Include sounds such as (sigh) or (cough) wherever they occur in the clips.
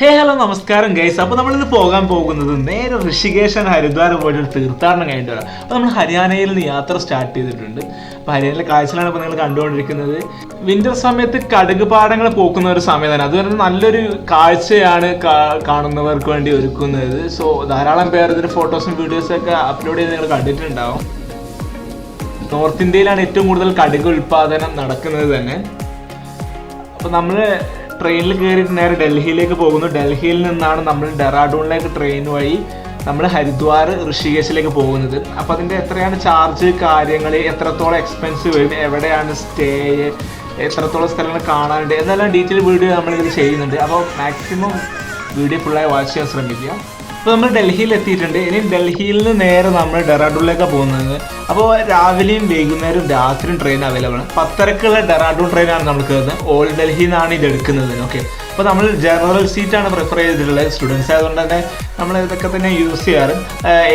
ഹേ hello നമസ്കാരം guys അപ്പോൾ നമ്മളിന്ന് പോകാൻ പോകുന്നത് നേരെ ഋഷികേശൻ ഹരിദ്വാർ പോയിട്ട് ഒരു തീർത്ഥാടനം കഴിഞ്ഞിട്ട് വരാം അപ്പോൾ നമ്മൾ ഹരിയാനയിൽ നിന്ന് യാത്ര സ്റ്റാർട്ട് ചെയ്തിട്ടുണ്ട്. അപ്പോൾ ഹരിയാനയിലെ കാഴ്ചകളാണ് ഇപ്പോൾ നിങ്ങൾ കണ്ടുകൊണ്ടിരിക്കുന്നത്. വിന്റർ സമയത്ത് കടുക് പാടങ്ങൾ പോക്കുന്ന ഒരു സമയം തന്നെ. അതുപോലെ നല്ലൊരു കാഴ്ചയാണ് കാണുന്നവർക്ക് വേണ്ടി ഒരുക്കുന്നത്. സോ ധാരാളം പേർ ഇതിന്റെ ഫോട്ടോസും വീഡിയോസും ഒക്കെ അപ്ലോഡ് ചെയ്ത് നിങ്ങൾ കണ്ടിട്ടുണ്ടാവും. നോർത്ത് ഇന്ത്യയിലാണ് ഏറ്റവും കൂടുതൽ കടുക് ഉൽപാദനം നടക്കുന്നത് തന്നെ. അപ്പോൾ നമ്മൾ ട്രെയിനിൽ കയറിയിട്ട് നേരെ ഡൽഹിയിലേക്ക് പോകുന്നു. ഡൽഹിയിൽ നിന്നാണ് നമ്മൾ ഡെറാഡൂണിലേക്ക് ട്രെയിൻ വഴി നമ്മൾ ഹരിദ്വാർ ഋഷികേശിലേക്ക് പോകുന്നത്. അപ്പം അതിന്റെ എത്രയാണ് ചാർജ് കാര്യങ്ങൾ എത്രത്തോളം എക്സ്പെൻസ് വരും എവിടെയാണ് സ്റ്റേ എത്രത്തോളം സ്ഥലങ്ങൾ കാണാനുണ്ട് എന്നെല്ലാം ഡീറ്റെയിൽ വീഡിയോ നമ്മളിതിൽ ചെയ്യുന്നുണ്ട്. അപ്പോൾ മാക്സിമം വീഡിയോ ഫുള്ളായി വാച്ച് ചെയ്യാൻ ശ്രമിക്കുക. അപ്പോൾ നമ്മൾ ഡൽഹിയിൽ എത്തിയിട്ടുണ്ട്. ഇനി ഡൽഹിയിൽ നിന്ന് നേരെ നമ്മൾ ഡെറാഡൂണിലേക്കാണ് പോകുന്നത്. അപ്പോൾ രാവിലെയും വൈകുന്നേരവും രാത്രിയും ട്രെയിൻ അവൈലബിൾ ആണ്. പത്തരക്കുള്ള ഡെറാഡൂൺ ട്രെയിനാണ് നമ്മൾ കയറുന്നത് ഓൾഡ് ഡൽഹിയിൽ നിന്നാണ് ഇത് എടുക്കുന്നത് ഓക്കെ അപ്പോൾ നമ്മൾ ജനറൽ സീറ്റാണ് പ്രിഫർ ചെയ്തിട്ടുള്ളത് സ്റ്റുഡൻസ് ആയതുകൊണ്ട് തന്നെ നമ്മൾ ഇതൊക്കെ തന്നെ യൂസ് ചെയ്യാറ്.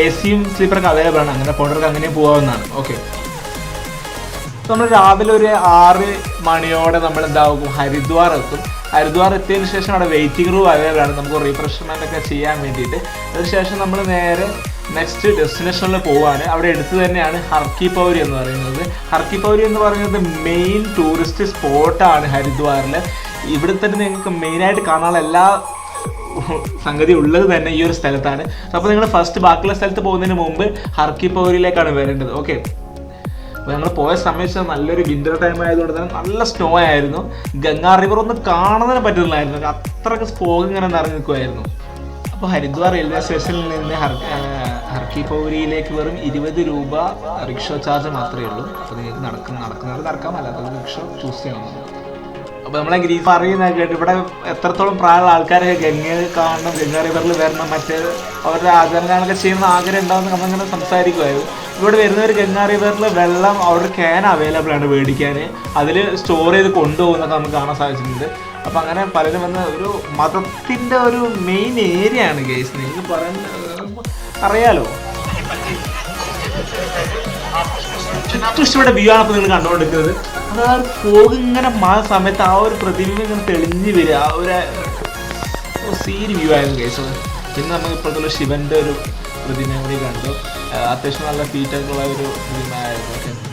എ സിയും സ്ലീപ്പറൊക്കെ അവൈലബിൾ ആണ്. അങ്ങനെ പോകേണ്ടവർക്ക് അങ്ങനെ പോകാവുന്നതാണ് ഓക്കെ നമ്മൾ രാവിലെ ഒരു ആറ് മണിയോടെ നമ്മൾ എന്താകും ഹരിദ്വാർ എത്തും. ഹരിദ്വാർ എത്തിയതിനു ശേഷം അവിടെ വെയിറ്റിംഗ് റൂം അവൈലബിൾ ആണ്. നമുക്ക് റീഫ്രഷ്മെന്റ് ഒക്കെ ചെയ്യാൻ വേണ്ടിയിട്ട്. അതിനുശേഷം നമ്മൾ നേരെ നെക്സ്റ്റ് ഡെസ്റ്റിനേഷനിൽ പോവാണ്. അവിടെ എടുത്തു തന്നെയാണ് ഹർക്കി പൗരി എന്ന് പറയുന്നത്. ഹർക്കി പൗരി എന്ന് പറയുന്നത് മെയിൻ ടൂറിസ്റ്റ് സ്പോട്ടാണ് ഹരിദ്വാറിൽ ഇവിടെ തന്നെ നിങ്ങൾക്ക് മെയിനായിട്ട് കാണാനുള്ള എല്ലാ സംഗതി ഉള്ളത് തന്നെ ഈ ഒരു സ്ഥലത്താണ്. അപ്പോൾ നിങ്ങൾ ഫസ്റ്റ് ബാക്കിയുള്ള സ്ഥലത്ത് പോകുന്നതിന് മുമ്പ് ഹർക്കി പൗരിയിലേക്കാണ് വരേണ്ടത്. ഓക്കെ അപ്പോൾ ഞങ്ങൾ പോയ സമയത്ത് നല്ലൊരു വിന്റർ ടൈം ആയതുകൊണ്ട് തന്നെ നല്ല സ്നോ ആയിരുന്നു. ഗംഗാ റിവർ ഒന്ന് കാണുന്നതിന് പറ്റുന്നില്ലായിരുന്നു അത്രയ്ക്ക് സ്പോഗ് ഇങ്ങനെ നിറഞ്ഞു നിൽക്കുമായിരുന്നു അപ്പോൾ ഹരിദ്വാർ റെയിൽവേ സ്റ്റേഷനിൽ നിന്ന് ഹർ ഹർക്കി പൗരിയിലേക്ക് വെറും ഇരുപത് രൂപ റിക്ഷ ചാർജ് മാത്രമേ ഉള്ളൂ. അപ്പോൾ നിങ്ങൾക്ക് നടക്കുന്ന നടക്കുന്നത് നടക്കാം. അല്ലാത്തത് റിക്ഷ ചൂസ് ചെയ്യണം അപ്പോൾ നമ്മളെ ഗ്രീഫ് അറിയുന്ന കേട്ട് ഇവിടെ എത്രത്തോളം പ്രായമുള്ള ആൾക്കാരെ ഗംഗ കാണണം ഗംഗ റിവറിൽ വരണം മറ്റ് അവരുടെ ആചരണങ്ങളൊക്കെ ചെയ്യുന്ന ആഗ്രഹം ഉണ്ടാവുന്ന നമ്മളിങ്ങനെ സംസാരിക്കുമായിരുന്നു ഇവിടെ വരുന്നവർ ഗംഗ റിവറിൽ വെള്ളം അവിടെ ക്യാൻ അവൈലബിൾ ആണ് മേടിക്കാൻ അതിൽ സ്റ്റോർ ചെയ്ത് കൊണ്ടുപോകുന്നൊക്കെ നമുക്ക് കാണാൻ സാധിച്ചിട്ടുണ്ട്. അപ്പം അങ്ങനെ പലരും വന്ന് ഒരു മതത്തിന്റെ ഒരു മെയിൻ ഏരിയ ആണ് ഗേസ്. നിങ്ങൾക്ക് പറയാൻ അറിയാലോ? ഇഷ്ടപ്പെട്ട വ്യൂ ആണ് ഇപ്പോൾ നിങ്ങൾ കണ്ടുകൊണ്ടിരിക്കുന്നത്. അത് ആ ഫോഗ് ഇങ്ങനെ മഴ സമയത്ത് ആ ഒരു പ്രതിബിംബം ഇങ്ങനെ തെളിഞ്ഞ് വരിക. ആ ഒരു സീരി വ്യൂ ആയിരുന്നു കേസ് പിന്നെ നമ്മൾ ഇപ്പോഴത്തെ ശിവന്റെ ഒരു പ്രതിമ കൂടി കണ്ടു. അത്യാവശ്യം നല്ല ഫീറ്റൊക്കെ ഉള്ള ഒരു പ്രതിമ ആയിരുന്നു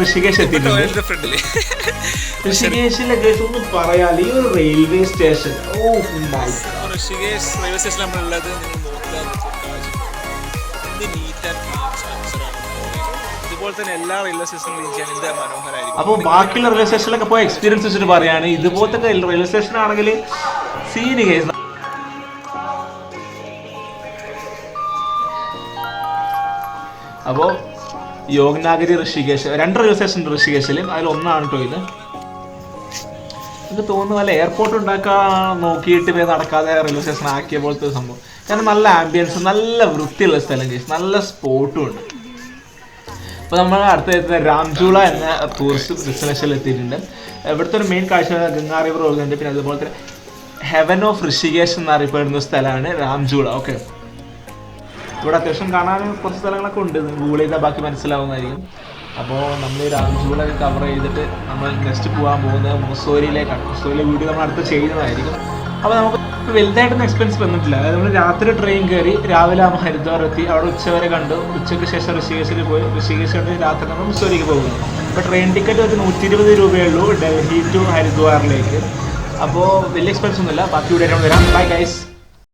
ഋഷികേശ് എത്തിയിട്ടുണ്ട് (laughs) ഋഷികേശിലെ കേസ് ഒന്ന് പറയാൽ ഈ ഒരു റെയിൽവേ സ്റ്റേഷൻ ഓ ഋഷികേശ് റെയിൽവേ നമ്മളുള്ളത് അപ്പോൾ ബാക്കിയുള്ള റെയിൽവേ സ്റ്റേഷനിലൊക്കെ പോയ എക്സ്പീരിയൻസ് വെച്ചിട്ട് പറയാണ്. ഇതുപോലത്തെ റെയിൽവേ സ്റ്റേഷൻ ആണെങ്കിൽ സീന് കേസ് അപ്പോൾ യോഗനാഗരി ഋഷികേശ് രണ്ട് റെയിൽവേ സ്റ്റേഷൻ ഋഷികേശിൽ അതിൽ ഒന്നാണ് കേട്ടോ ഇത്. എനിക്ക് തോന്നുന്നു വല്ല എയർപോർട്ട് ഉണ്ടാക്കാൻ നോക്കിയിട്ട് പോയി നടക്കാതെ റെയിൽവേ സ്റ്റേഷൻ ആക്കിയ പോലത്തെ സംഭവം. കാരണം നല്ല ആംബിയൻസ് നല്ല വൃത്തിയുള്ള സ്ഥലം കേസ്. നല്ല സ്പോട്ടും ഉണ്ട്. അപ്പോൾ നമ്മൾ അടുത്ത എത്തുന്ന രാംചൂള എന്ന ടൂറിസ്റ്റ് ഡെസ്റ്റിനേഷനിൽ എത്തിയിട്ടുണ്ട്. ഇവിടുത്തെ ഒരു മെയിൻ കാഴ്ച ഗംഗാ റിവർ ഒഴുകുന്നുണ്ട് പിന്നെ അതുപോലെ തന്നെ ഹെവൻ ഓഫ് ഋഷികേശ് എന്നറിയപ്പെടുന്ന സ്ഥലമാണ് രാംചൂള. ഓക്കെ ഇവിടെ അത്യാവശ്യം കാണാൻ കുറച്ച് സ്ഥലങ്ങളൊക്കെ ഉണ്ട്. ഗൂഗിൾ ചെയ്താൽ ബാക്കി മനസ്സിലാവുന്നതായിരിക്കും. അപ്പോൾ നമ്മൾ ഈ രാംചൂളൊക്കെ കവർ ചെയ്തിട്ട് നമ്മൾ നെക്സ്റ്റ് പോകാൻ പോകുന്നത് മുസോരിയിലേക്കാണ് മുസോരിയിലെ വീഡിയോ നമ്മൾ അടുത്ത് ചെയ്യുന്നതായിരിക്കും. അപ്പോൾ നമുക്ക് വലുതായിട്ടൊന്നും എക്സ്പെൻസ് വന്നിട്ടില്ല. അതായത് നമ്മൾ രാത്രി ട്രെയിൻ കയറി രാവിലെ നമ്മൾ ഹരിദ്വാർ എത്തി. അവിടെ ഉച്ചവരെ കണ്ടു. ഉച്ചയ്ക്ക് ശേഷം ഋഷികേശിൽ പോയി. ഋഷികേശ് കണ്ട് രാത്രി നമ്മൾ മുസോരിക്ക് പോകുന്നു. അപ്പോൾ ട്രെയിൻ ടിക്കറ്റ് ഒരു നൂറ്റി ഇരുപത് രൂപയേ ഉള്ളൂ ഡൽഹി ടു ഹരിദ്വാറിലേക്ക്. അപ്പോൾ വലിയ എക്സ്പെൻസ് ഒന്നുമില്ല. ബാക്കി ഇവിടെ വരാം. Bye guys